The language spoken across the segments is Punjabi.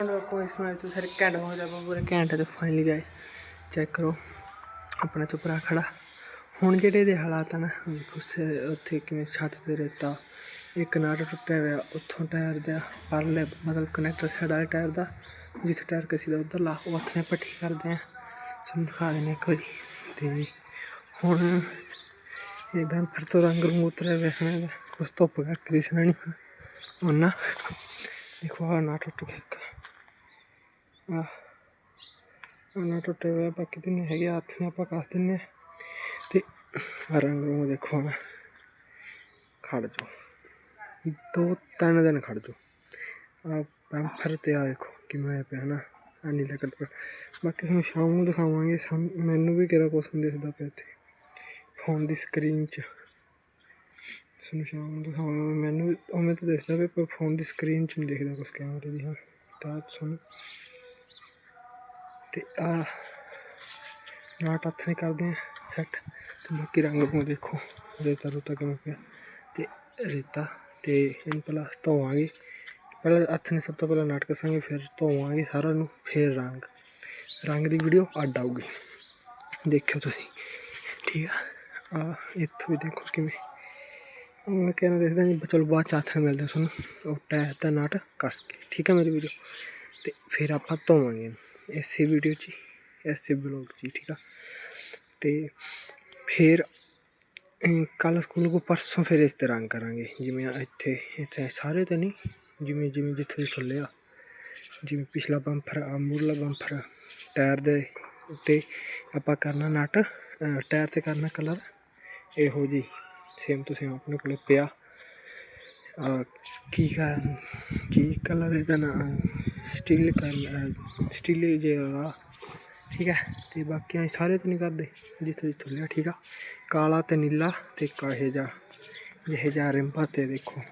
ਹੁਣ ਕੋਈ ਸੁਣਾ ਤੂੰ ਸਾਰੇ ਘੈਂਟ ਹੋ ਜਾ ਪੂਰੇ ਘੈਂਟ ਤੇ ਚੈੱਕ ਕਰੋ, ਆਪਣਾ ਚੁਪਰਾ ਖੜਾ। ਹੁਣ ਜਿਹੜੇ ਦੇ ਹਾਲਾਤ ਹਨ ਦੇਖੋ ਉੱਥੇ ਕਿਵੇਂ ਛੱਤ ਤੇ ਰੇਤਾ, ਇੱਕ ਨਾਟ ਟੁੱਟਿਆ ਹੋਇਆ, ਉੱਥੋਂ ਟਾਇਰ ਦਾ, ਪਰਲੇ ਮਤਲਬ ਕਨੈਕਟਰ ਸਾਈਡ ਵਾਲੇ ਟਾਇਰ ਦਾ ਜਿੱਥੇ ਟਾਇਰ ਕਸੀ ਦਾ ਉਧਰ ਲਾ ਉਹ ਉੱਥੇ ਪੱਠੀ ਕਰਦੇ ਆ। ਤੁਹਾਨੂੰ ਦਿਖਾ ਦਿੰਦੇ ਇੱਕ ਵਾਰੀ, ਤੇ ਹੁਣ ਇਹ ਬੈਂਪਰ ਤੋਂ ਰੰਗ ਰੰਗ ਉਤਰਿਆ ਹੋਇਆ ਹੈ, ਕੁਛ ਧੁੱਪ ਕਰਕੇ ਦਿਸਣਾ ਨਹੀਂ ਹੁਣ। ਦੇਖੋ ਆ ਨਾ ਟੁੱਟ ਗਿਆ ਆ ਉਹਨਾਂ ਟੁੱਟੇ ਹੋਏ ਬਾਕੀ ਦਿਨ ਹੈਗੇ ਆ, ਹੱਥ ਨੇ ਆਪਾਂ ਕੱਸ ਦਿੰਨੇ ਆ। ਤੇ ਰੰਗ ਰੂੰਗ ਦੇਖੋ ਨਾ ਖੜ ਜੋ ਦੋ ਤਿੰਨ ਦਿਨ ਖੜ ਜੋ ਆ ਬੰਪਰ ਤੇ ਆ ਦੇਖੋ ਕਿਵੇਂ ਹੋਇਆ ਪਿਆ ਨਾ ਆ ਨੀਲਾ ਕਲਰ ਬਾਕੀ ਤੁਹਾਨੂੰ ਸ਼ਾਮ ਨੂੰ ਦਿਖਾਵਾਂਗੇ। ਮੈਨੂੰ ਵੀ ਕਿਹੜਾ ਕੁਛ ਨਹੀਂ ਦਿਖਦਾ ਪਿਆ ਇੱਥੇ। ਫੋਨ ਦੀ ਸਕਰੀਨ 'ਚ। ਤੁਹਾਨੂੰ ਸ਼ਾਮ ਨੂੰ ਦਿਖਾਵਾਂਗੇ। ਮੈਨੂੰ ਉਵੇਂ ਤਾਂ ਦਿਖਦਾ ਪਿਆ ਪਰ ਫੋਨ ਦੀ ਸਕਰੀਨ 'ਚ ਨਹੀਂ ਦਿਖਦਾ ਕੁਛ ਕੈਮਰੇ ਦੀ ਹਾਂ। ਤਾਂ ਤੁਹਾਨੂੰ ਤੇ ਆ ਨਾਟ ਹੱਥ ਨੇ ਕਰਦੇ ਆ ਸੈੱਟ ਤੇ ਬਾਕੀ ਰੰਗ ਨੂੰ ਦੇਖੋ, ਰੇਤਾ ਰੂਤਾ ਕਿਵੇਂ ਪਿਆ। ਤੇ ਰੇਤਾ ਤੇ ਇਹਨੂੰ ਪਹਿਲਾਂ ਧੋਵਾਂਗੇ। ਪਹਿਲਾਂ ਹੱਥ ਨੇ ਸਭ ਤੋਂ ਪਹਿਲਾਂ ਨਾਟ ਕਸਾਂਗੇ, ਫਿਰ ਧੋਵਾਂਗੇ ਸਾਰਾ ਨੂੰ, ਫਿਰ ਰੰਗ। ਰੰਗ ਦੀ ਵੀਡੀਓ ਅੱਡ ਆਊਗੀ। ਦੇਖਿਓ ਤੁਸੀਂ। ਠੀਕ ਆ? ਆ, ਇੱਥੋਂ ਵੀ ਦੇਖੋ ਕਿਵੇਂ। ਮੈਂ ਕਹਿਣਾ ਦੇਖਦਾ ਜੀ, ਚਲੋ ਬਾਅਦ ਚ ਹੱਥ ਨਾਲ ਮਿਲਦੇ ਤੁਹਾਨੂੰ। ਉਹ ਟਾਇਰ ਦਾ ਨਾਟ ਕੱਸ ਕੇ। ਠੀਕ ਆ ਮੇਰੀ ਵੀਡੀਓ ਤੇ ਫਿਰ ਆਪਾਂ ਧੋਵਾਂਗੇ ਇਹਨੂੰ ਇਸੇ ਵੀਡੀਓ 'ਚ ਹੀ, ਇਸੇ ਬਲੌਗ 'ਚ ਹੀ, ਠੀਕ ਆ ਤੇ ਫਿਰ ਕੱਲ ਸਕੂਲ ਕੋ ਪਰਸੋਂ ਫਿਰ ਇਸ ਤੇ ਰੰਗ ਕਰਾਂਗੇ ਜਿਵੇਂ ਆਹ ਇੱਥੇ ਇੱਥੇ ਸਾਰੇ ਤਾਂ ਨਹੀਂ ਜਿਵੇਂ ਜਿਵੇਂ ਜਿੱਥੇ ਥੱਲੇ ਆ ਜਿਵੇਂ ਪਿਛਲਾ ਬੰਪਰ ਆ ਮੂਰਲਾ ਬੰਪਰ ਟਾਇਰ ਦੇ ਉੱਤੇ ਆਪਾਂ ਕਰਨਾ ਨਟ ਅਹ ਟਾਇਰ ਤੇ ਕਰਨਾ ਕਲਰ ਇਹੋ ਜੀ ਸੇਮ ਟੂ ਸੇਮ ਆਪਣੇ ਕੋਲੇ ਪਿਆ ਆ, ਕੀ ਕਾ, ਕੀ ਕਲਰ ਇਹਦਾ ਨਾ ਸਟੀਲ ਕਰ ਸਟੀਲ ਜੇ ਵਾਲਾ ਠੀਕ ਹੈ, ਤੇ ਬਾਕੀ ਅਸੀਂ ਸਾਰੇ ਤੋਂ ਨਹੀਂ ਕਰਦੇ, ਜਿੱਥੇ ਜਿੱਥੇ ਲਿਆ, ਠੀਕ ਆ। ਕਾਲਾ ਤੇ ਨੀਲਾ ਤੇ ਕਾਹੇ ਜਾ ਇਹ ਜਾ ਰਿੰਬਾ ਤੇ ਦੇਖੋ।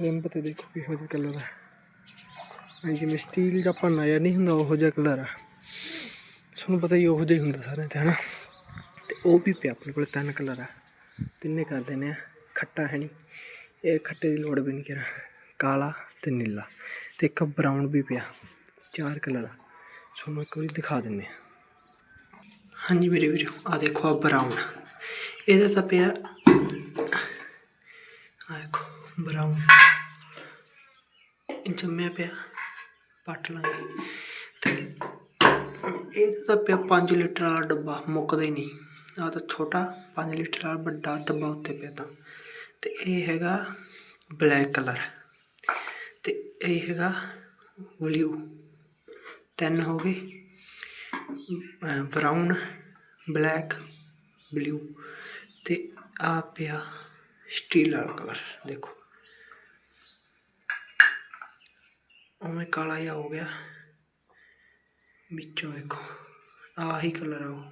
ਰਿੰਬ ਤੇ ਦੇਖੋ ਕਿਹੋ ਜਿਹਾ ਕਲਰ ਹੈ ਜਿਵੇਂ ਸਟੀਲ ਦਾ ਆਪਾਂ ਨਜ਼ਰ ਨਹੀਂ ਹੁੰਦਾ, ਉਹੋ ਜਿਹਾ ਕਲਰ ਆ। ਤੁਹਾਨੂੰ ਪਤਾ ਹੀ ਉਹੋ ਜਿਹਾ ਹੀ ਹੁੰਦਾ ਸਾਰਿਆਂ ਤੇ, ਹਨਾ? ਤੇ ਉਹ ਵੀ ਪਿਆ ਆਪਣੇ ਕੋਲ ਤਿੰਨ ਕਲਰ ਆ। ਤਿੰਨੇ ਕਰ ਦਿੰਦੇ ਆ, ਖੱਟਾ ਹੈ ਨਹੀਂ। ਇਹ ਖੱਟੇ ਦੀ ਲੋੜ ਵੀ ਨਹੀਂ ਕਰਾਂ ਕਾਲਾ ਤੇ ਨੀਲਾ ਤੇ ਇੱਕ ਬਰਾਊਨ ਵੀ ਪਿਆ, ਚਾਰ ਕਲਰ ਆ। ਤੁਹਾਨੂੰ ਇੱਕ ਵਾਰੀ ਦਿਖਾ ਦਿੰਨੇ ਆ ਹਾਂਜੀ ਮੇਰੇ ਵੀਰੋ, ਆ ਦੇਖੋ ਆ ਬਰਾਊਨ ਇਹਦਾ ਤਾਂ ਪਿਆ, ਆ ਦੇਖੋ ਬਰਾਊਨ ਇਹ ਜੰਮਿਆ ਪਿਆ ਪੱਟ ਲਾਂਗੇ ਤੇ ਤਾਂ ਪਿਆ 5 ਲੀਟਰ ਵਾਲਾ ਡੱਬਾ, ਮੁੱਕਦਾ ਹੀ ਨਹੀਂ। ਆ ਤਾਂ ਛੋਟਾ 5 ਲੀਟਰ ਵਾਲਾ ਵੱਡਾ ਡੱਬਾ ਉੱਤੇ ਪਿਆ ਤਾਂ। ਤੇ ਇਹ ਹੈਗਾ ਬਲੈਕ ਕਲਰ ਤੇ ਇਹ ਹੈਗਾ ਬਲੂ ਤਿੰਨ ਹੋ ਗਏ ਬਰਾਊਨ ਬਲੈਕ ਬਲੂ ਤੇ ਆ ਪਿਆ ਸਟੀਲ ਵਾਲਾ ਕਲਰ ਦੇਖੋ ਉਵੇਂ ਕਾਲਾ ਜਿਹਾ ਹੋ ਗਿਆ ਵਿੱਚੋਂ ਦੇਖੋ ਆਹੀ ਕਲਰ ਆ ਉਹ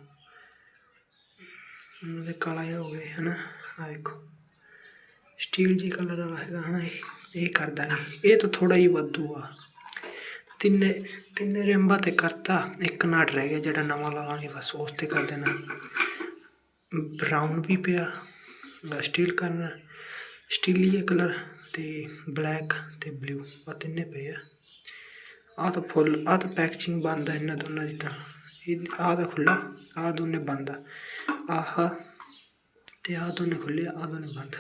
ਉਹਦੇ ਕਾਲਾ ਜਿਹਾ ਹੋ ਗਿਆ ਹਨਾ ਆ ਦੇਖੋ ਸਟੀਲ ਜੀ ਕਲਰ ਵਾਲਾ ਹੈਗਾ ਹਨਾ ਇਹ ਇਹ ਕਰ ਦਾਂਗੇ ਇਹ ਤਾਂ ਥੋੜਾ ਹੀ ਵਾਧੂ ਆ। ਤਿੰਨੇ ਤਿੰਨੇ ਰਿੰਬਾਂ ਤੇ ਕਰਤਾ, ਇੱਕ ਨਾਟ ਰਹਿ ਗਿਆ ਜਿਹੜਾ ਨਵਾਂ ਲਾਵਾਂਗੇ ਬਸ ਉਸ ਤੇ ਕਰ ਦੇਣਾ। ਬਰਾਊਨ ਵੀ ਪਿਆ ਸਟੀਲ ਕਰਨਾ। ਸਟੀਲੀ ਕਲਰ ਤੇ ਬਲੈਕ ਤੇ ਬਲੂ, ਆ ਤਿੰਨੇ ਪਏ ਆ। ਆਹ ਤਾਂ ਫੁੱਲ, ਆਹ ਤਾਂ ਪੈਕੇਜਿੰਗ ਬੰਦ ਆ ਇਹਨਾਂ ਦੋਨਾਂ ਦੀ ਤਾਂ। ਇਹ, ਆਹ ਤਾਂ ਖੁੱਲਾ ਆਹ ਦੋਨੇ ਬੰਦ ਆ। ਆਹ, ਤੇ ਆਹ ਦੋਨੇ ਖੁੱਲੇ ਆਹ ਦੋਨੇ ਬੰਦ।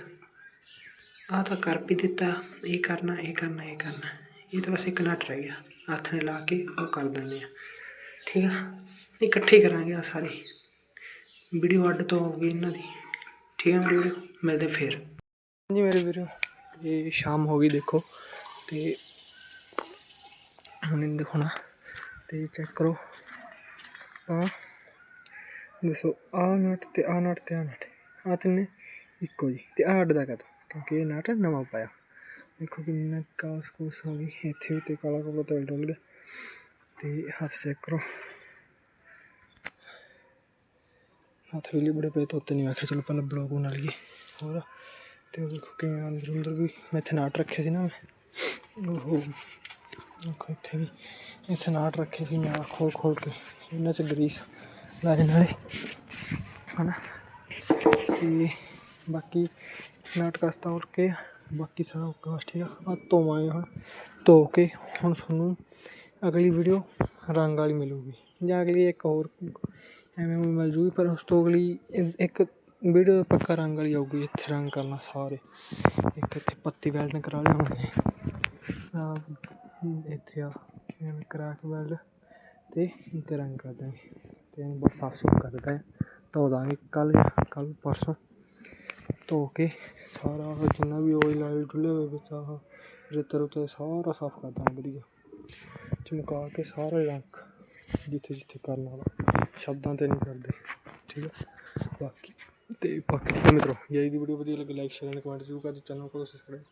ਆਹ ਤਾਂ ਕਰ ਵੀ ਦਿੱਤਾ, ਇਹ ਕਰਨਾ ਇਹ ਕਰਨਾ ਇਹ ਕਰਨਾ। ਇਹ ਤਾਂ ਬਸ ਇੱਕ ਨਟ ਰਹਿ ਗਿਆ। ਹੱਥ ਨੇ ਲਾ ਕੇ ਉਹ ਕਰ ਦਿੰਦੇ ਆ। ਠੀਕ ਆ? ਇਕੱਠੇ ਕਰਾਂਗੇ ਆ ਸਾਰੇ। ਵੀਡੀਓ ਅੱਡ ਤੋਂ ਹੋਊਗੀ ਇਹਨਾਂ ਦੀ। ਠੀਕ ਆ ਮੇਰੇ ਵੀਡੀਓ? ਮਿਲਦੇ ਫੇਰ। ਜੀ ਮੇਰੇ ਵੀਡੀਓ ਇਹ ਸ਼ਾਮ ਹੋ ਗਈ ਦੇਖੋ। ਤੇ ਹੁਣ ਇਹਨੂੰ ਦਿਖਾਉਣਾ। ਤੇ ਚੈੱਕ ਕਰੋ। ਆ ਦੱਸੋ ਆ ਨਟ ਤੇ ਆ ਨਟ ਤੇ ਆ ਨਟ। ਆ ਤਿੰਨੇ ਇੱਕੋ ਜੀ ਤੇ ਆ ਅੱਡ ਦਾ ਕਦੋਂ ਕਿਉਂਕਿ ਇਹ ਨਟ ਨਵਾਂ ਪਾਇਆ ਦੇਖੋ ਕਿੰਨਾ ਕਾਸ ਕੂਸ ਹੋ ਗਈ ਇੱਥੇ ਵੀ ਕਾਲਾ ਕਾਲਾ ਤੇਲ ਡੁੱਲ ਗਿਆ ਤੇ ਹੱਥ ਚੈੱਕ ਕਰੋ ਹੱਥ ਵੀ ਬੜੇ ਪਏ ਧੋਤੇ ਨਹੀਂ ਆਖਿਆ ਚਲੋ ਪਹਿਲਾਂ ਬਲੌਗ ਬਣਾ ਲਈਏ ਹੋਰ ਤੇ ਉਹ ਦੇਖੋ ਕਿਵੇਂ ਅੰਦਰ ਅੰਦਰ ਵੀ ਮੈਂ ਇੱਥੇ ਨਾਟ ਰੱਖਿਆ ਸੀ ਨਾ ਮੈਂ ਉਹ ਦੇਖੋ ਇੱਥੇ ਵੀ ਇੱਥੇ ਨਾਟ ਰੱਖੇ ਸੀ ਮੈਂ ਖੋਲ ਖੋਲ ਕੇ ਇਹਨਾਂ 'ਚ ਗਰੀਸ ਲਾਏ ਨਾਲੇ ਹਨਾ ਤੇ ਬਾਕੀ ਨਾਟ ਕਸਤਾ ਉੜ ਕੇ, ਬਾਕੀ ਸਾਰਾ ਓਕੇ ਬਸ ਠੀਕ ਆ। ਆ ਧੋਵਾਂਗੇ ਹੁਣ, ਧੋ ਕੇ ਹੁਣ ਤੁਹਾਨੂੰ ਅਗਲੀ ਵੀਡੀਓ ਰੰਗ ਵਾਲੀ ਮਿਲੂਗੀ। ਜਾਂ ਅਗਲੀ ਇੱਕ ਹੋਰ, ਐਵੇਂ ਉਵੇਂ ਮਿਲ ਜੂਗੀ, ਪਰ ਉਸ ਤੋਂ ਅਗਲੀ ਇੱਕ ਵੀਡੀਓ ਪੱਕਾ ਰੰਗ ਵਾਲੀ ਆਊਗੀ, ਇੱਥੇ ਰੰਗ ਕਰਨਾ ਸਾਰੇ। ਇੱਕ ਇੱਥੇ ਪੱਤੀ ਵੈਲਡ ਕਰਾ ਲਿਆਉਣੀ ਆ ਇੱਥੇ ਆ, ਐਵੇਂ ਕਰਾ ਕੇ ਵੈਲਡ ਤੇ ਇੱਥੇ ਰੰਗ ਕਰ ਦਾਂਗੇ ਤੇ ਇਹਨੂੰ ਬਹੁਤ ਸਾਫ਼ ਸੁਥਰਾ ਕਰ ਦਿੱਤਾ ਧੋ ਦਾਂਗੇ ਕੱਲ ਕੱਲ ਪਰਸੋਂ। ਧੋ ਕੇ ਸਾਰਾ ਜਿੰਨਾ ਵੀ ਓਇਲ ਆਇਲ ਡੁੱਲੇ ਹੋਏ ਵਿੱਚ ਆਹ ਰੇਤਾ ਰੁਤਾ ਸਾਰਾ ਸਾਫ਼ ਕਰ ਦਾਂਗੇ, ਵਧੀਆ। ਚਮਕਾ ਕੇ ਸਾਰਾ ਰੰਗ ਜਿੱਥੇ ਜਿੱਥੇ ਕਰਨਾ ਵਾ। ਸ਼ਬਦਾਂ ਤੇ ਨਹੀਂ ਕਰਦੇ, ਠੀਕ ਹੈ ਬਾਕੀ ਤੇ ਬਾਕੀ ਤਾਂ ਮਿੱਤਰੋ, ਜੇ ਇਹਦੀ ਵੀਡੀਓ ਵਧੀਆ ਲੱਗੀ ਲਾਈਕ ਸ਼ੇਅਰ ਐਂਡ ਕਮੈਂਟ ਜ਼ਰੂਰ ਕਰ ਦਿਓ। ਚੈਨਲ ਨੂੰ ਕਰੋ ਸਬਸਕ੍ਰਾਈਬ